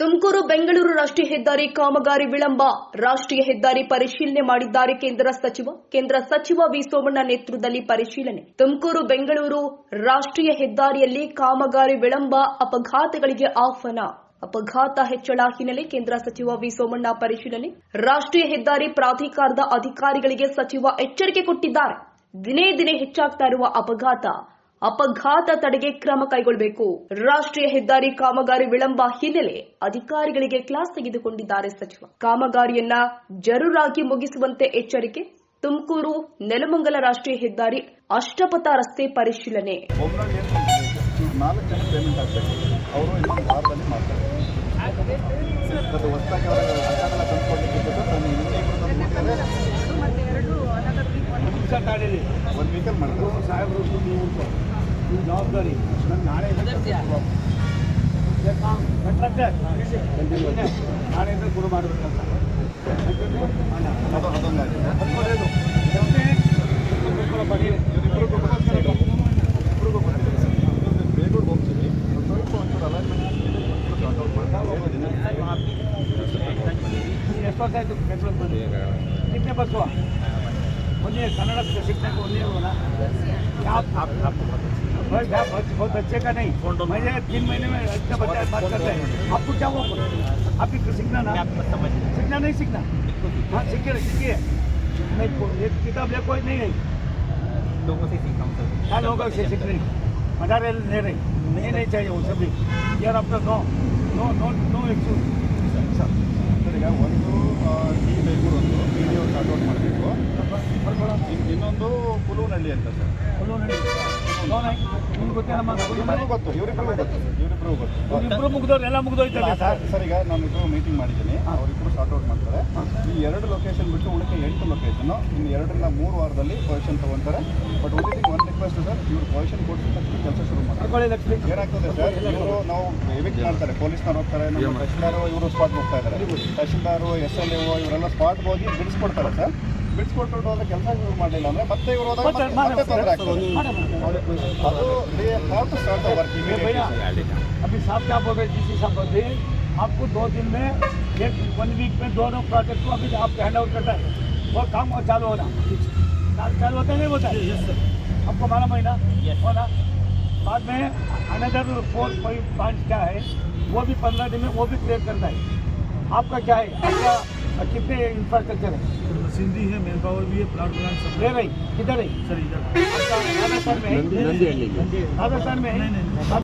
ತುಮಕೂರು ಬೆಂಗಳೂರು ರಾಷ್ಟ್ರೀಯ ಹೆದ್ದಾರಿ ಕಾಮಗಾರಿ ವಿಳಂಬ. ರಾಷ್ಟ್ರೀಯ ಹೆದ್ದಾರಿ ಪರಿಶೀಲನೆ ಮಾಡಿದ್ದಾರೆ ಕೇಂದ್ರ ಸಚಿವ. ಕೇಂದ್ರ ಸಚಿವ ವಿ ಸೋಮಣ್ಣ ನೇತೃತ್ವದಲ್ಲಿ ಪರಿಶೀಲನೆ. ತುಮಕೂರು ಬೆಂಗಳೂರು ರಾಷ್ಟ್ರೀಯ ಹೆದ್ದಾರಿಯಲ್ಲಿ ಕಾಮಗಾರಿ ವಿಳಂಬ, ಅಪಘಾತಗಳಿಗೆ ಆಹ್ವಾನ. ಅಪಘಾತ ಹೆಚ್ಚಳ ಹಿನ್ನೆಲೆ ಕೇಂದ್ರ ಸಚಿವ ವಿ ಸೋಮಣ್ಣ ಪರಿಶೀಲನೆ. ರಾಷ್ಟ್ರೀಯ ಹೆದ್ದಾರಿ ಪ್ರಾಧಿಕಾರದ ಅಧಿಕಾರಿಗಳಿಗೆ ಸಚಿವ ಎಚ್ಚರಿಕೆ ಕೊಟ್ಟಿದ್ದಾರೆ. ದಿನೇ ದಿನೇ ಹೆಚ್ಚಾಗ್ತಾ ಇರುವ ಅಪಘಾತ. ಅಪಘಾತ ತಡೆಗೆ ಕ್ರಮ ಕೈಗೊಳ್ಳಬೇಕು. ರಾಷ್ಟ್ರೀಯ ಹೆದ್ದಾರಿ ಕಾಮಗಾರಿ ವಿಳಂಬ ಹಿನ್ನೆಲೆ ಅಧಿಕಾರಿಗಳಿಗೆ ಕ್ಲಾಸ್ ತೆಗೆದುಕೊಂಡಿದ್ದಾರೆ ಸಚಿವ. ಕಾಮಗಾರಿಯನ್ನ ಜರೂರಾಗಿ ಮುಗಿಸುವಂತೆ ಎಚ್ಚರಿಕೆ ತುಮಕೂರು ನೆಲಮಂಗಲ ರಾಷ್ಟ್ರೀಯ ಹೆದ್ದಾರಿ ಅಷ್ಟಪಥ ರಸ್ತೆ ಪರಿಶೀಲನೆ. ಒಂದು ವೀಕಲ್ ಮಾಡ್ತಾರೆ ಸಾಹೇಬರು ನೀವು ನೀವು ಜವಾಬ್ದಾರಿ. ನಾಳೆ ನಾಳೆಯಿಂದ ಶುರು ಮಾಡಬೇಕಂತ. ಬೇಗೂರು ಹೋಗ್ತೀವಿ. ಸ್ವಲ್ಪ ಒಂಚೂರು ಅಲೈನ್ಮೆಂಟ್ ಎಷ್ಟು ವರ್ಷ ಆಯಿತು ಬೆಂಗಳೂರು ಬಂದು? ನಿನ್ನೆ ಬಸ್ಸು? ಒಂದೇ ಕನ್ನಡ ಶಿಕ್ಷಣ ಒಂದೇ ಯಾವ नहीं होना क्या आप आप आप बस आप बहुत बहुत अच्छे का नहीं मुझे तीन महीने में इतना बच्चा बात करते हैं आपको क्या हुआ आप भी सीखना ना सीखना नहीं सीखना हाँ सीखिए सीखिए नहीं को- एक किताब ले कोई नहीं है लोगों से सीखा हूँ सर क्या लोगों से सीख रही मजा ले ले रही नहीं नहीं चाहिए वो सभी यार आपका no no no no excuse sir sir ಈಗ ಒಂದು ಟಿ ಬೇಗೂರು ಒಂದು ವಿಡಿಯೋ ಸಾರ್ಟ್ ಔಟ್ ಮಾಡಬೇಕು ಇನ್ನೊಂದು ಪುಲೂನಹಳ್ಳಿ ಅಂತ ಸರ್ ನಿಮ್ಗೆ ಗೊತ್ತೇನಮ್ಮ ನಮ್ಮ ಗೊತ್ತು ಇವರಿಬ್ಬರಿಗೂ ಗೊತ್ತು ಇವರಿಬ್ಬರಿಗೂ ಗೊತ್ತು ಇಬ್ರು ಮುಗ್ದವ್ರು ಎಲ್ಲ ಮುಗ್ದೋಯ್ತಲ್ಲ ಸರ್ ಸರ್ ಈಗ ನಾನು ಇಬ್ಬರು ಮೀಟಿಂಗ್ ಮಾಡಿದ್ದೀನಿ. ಅವರಿಬ್ಬರು ಶಾರ್ಟ್ ಔಟ್ ಮಾಡ್ತಾರೆ. ಈ ಎರಡು ಲೊಕೇಶನ್ ಬಿಟ್ಟು ಉಳಿಕೆ ಎಂಟು ಲೊಕೇಶನ್ ಇನ್ನು ಎರಡರಿಂದ ಮೂರು ವಾರದಲ್ಲಿ ಪೊಸಿಷನ್ ತಗೊಂತಾರೆ. ಬಟ್ ಒಂದೇ ಒಂದು ರಿಕ್ವೆಸ್ಟ್ ಸರ್ ಇವ್ರು ಪೊಸಿಷನ್ ಕೊಟ್ಟಿದ ತಕ್ಷಣ ಕೆಲಸ ಶುರು ಮಾಡ್ತಾರೆ ಏನಾಗ್ತದೆ ಸರ್ ಇವರು ನಾವು ಎವಿಕ್ಟ್ ಮಾಡ್ತಾರೆ. ಪೊಲೀಸ್ನವ್ರು ಹೋಗ್ತಾರೆ ನಮ್ಮ ತಹಶೀಲ್ದಾರು ಇವರು ಸ್ಪಾಟ್ ಹೋಗ್ತಾ ಇದ್ದಾರೆ ತಹಶೀಲ್ದಾರು ಎಸ್ ಎಲ್ ಎ ಇವರೆಲ್ಲ ಸ್ಪಾಟ್ ಹೋಗಿ ಬಿಡಿಸ್ಕೊಡ್ತಾರೆ ಸರ್. ಬಿಡಿಸ್ಕೊಟ್ಬಿಟ್ಟು ಹೋದ ಕೆಲಸ ಶುರು ಮಾಡಲಿಲ್ಲ ಅಂದ್ರೆ ಮತ್ತೆ ಇವರು ಹೋದಾಗ ಮತ್ತೆ ಮತ್ತೆ- ಮತ್ತೆ ತೊಂದರೆ ಆಗ್ತದೆ मैडम ಅದು they have to start the work भैया अभी साहब क्या बोल रहे डीसी साहब बोल रहे आपको दो दिन में एक वन वीक में दोनों प्रोजेक्ट को अभी आपको हैंड ओवर करता है वो काम और चालू होना चालू चालू होता है नहीं होता है आपको मालूम है ना होना बाद में अनदर फोर फाइव पॉइंट क्या है वो भी पंद्रह दिन में वो भी क्लियर करना है आपका क्या है आपका कितने इंफ्रास्ट्रक्चर है सिंधी है मैन पावर भी है प्लांट प्लांट सब भाई किधर है सर इधर। राजस्थान में है। राजस्थान में है।